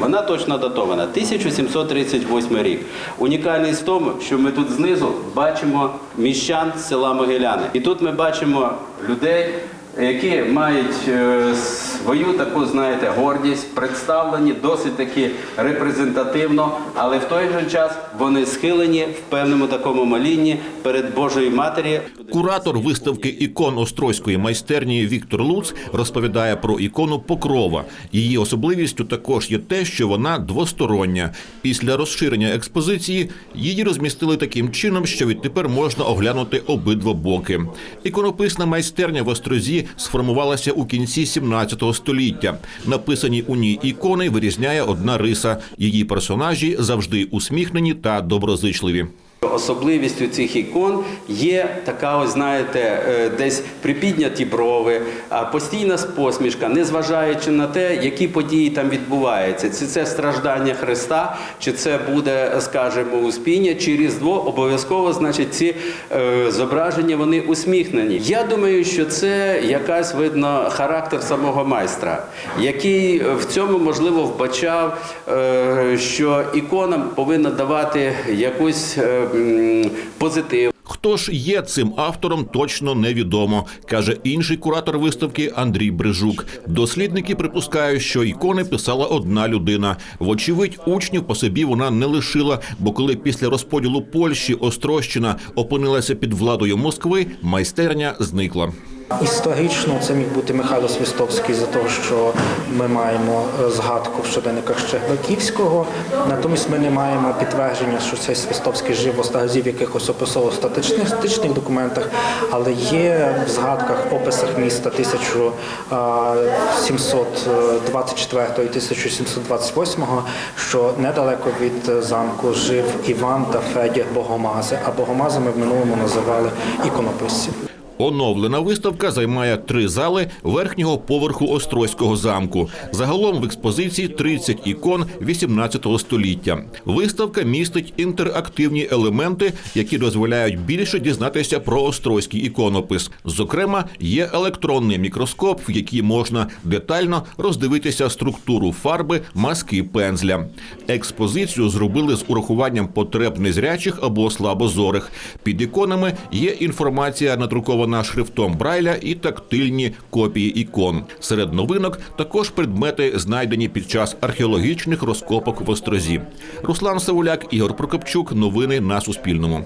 Вона точно датована 1738 рік. Унікальність в тому, що ми тут знизу бачимо міщан села Могиляни. І тут ми бачимо людей, які мають е, свою таку, знаєте, гордість, представлені досить таки репрезентативно, але в той же час вони схилені в певному такому молінні перед Божою Матері. Куратор виставки ікон острозької майстерні Віктор Луц розповідає про ікону Покрова. Її особливістю також є те, що вона двостороння. Після розширення експозиції її розмістили таким чином, що відтепер можна оглянути обидва боки. Іконописна майстерня в Острозі сформувалася у кінці 17 століття. Написані у ній ікони вирізняє одна риса. Її персонажі завжди усміхнені та доброзичливі. Особливістю цих ікон є така, ось знаєте, е, десь припідняті брови, постійна посмішка, незважаючи на те, які події там відбуваються. Чи це страждання Христа, чи це буде, скажімо, успіння, чи Різдво, обов'язково, значить, ці е, зображення вони усміхнені. Я думаю, що це якась видно характер самого майстра, який в цьому можливо вбачав, е, що ікона повинна давати якусь е, позитив. Хто ж є цим автором, точно невідомо, каже інший куратор виставки Андрій Брижук. Дослідники припускають, що ікони писала одна людина. Вочевидь, учнів по собі вона не лишила, бо коли після розподілу Польщі Острощина опинилася під владою Москви, майстерня зникла. Історично це міг бути Михайло Свистовський за того, що ми маємо е, згадку в щоденниках Щербаківського. Натомість ми не маємо підтвердження, що цей Свистовський жив в Острозі в якихось описово-статичних статичних документах, але є в згадках, описах міста 1724 і 1728, що недалеко від замку жив Іван та Федір Богомази, а Богомазами в минулому називали іконописців. Оновлена виставка займає три зали верхнього поверху Острозького замку. Загалом в експозиції 30 ікон 18 століття. Виставка містить інтерактивні елементи, які дозволяють більше дізнатися про острозький іконопис. Зокрема, є електронний мікроскоп, в який можна детально роздивитися структуру фарби, маски пензля. Експозицію зробили з урахуванням потреб незрячих або слабозорих. Під іконами є інформація надрукована шрифтом Брайля і тактильні копії ікон. Серед новинок також предмети, знайдені під час археологічних розкопок в Острозі. Руслан Савуляк, Ігор Прокопчук. Новини на Суспільному.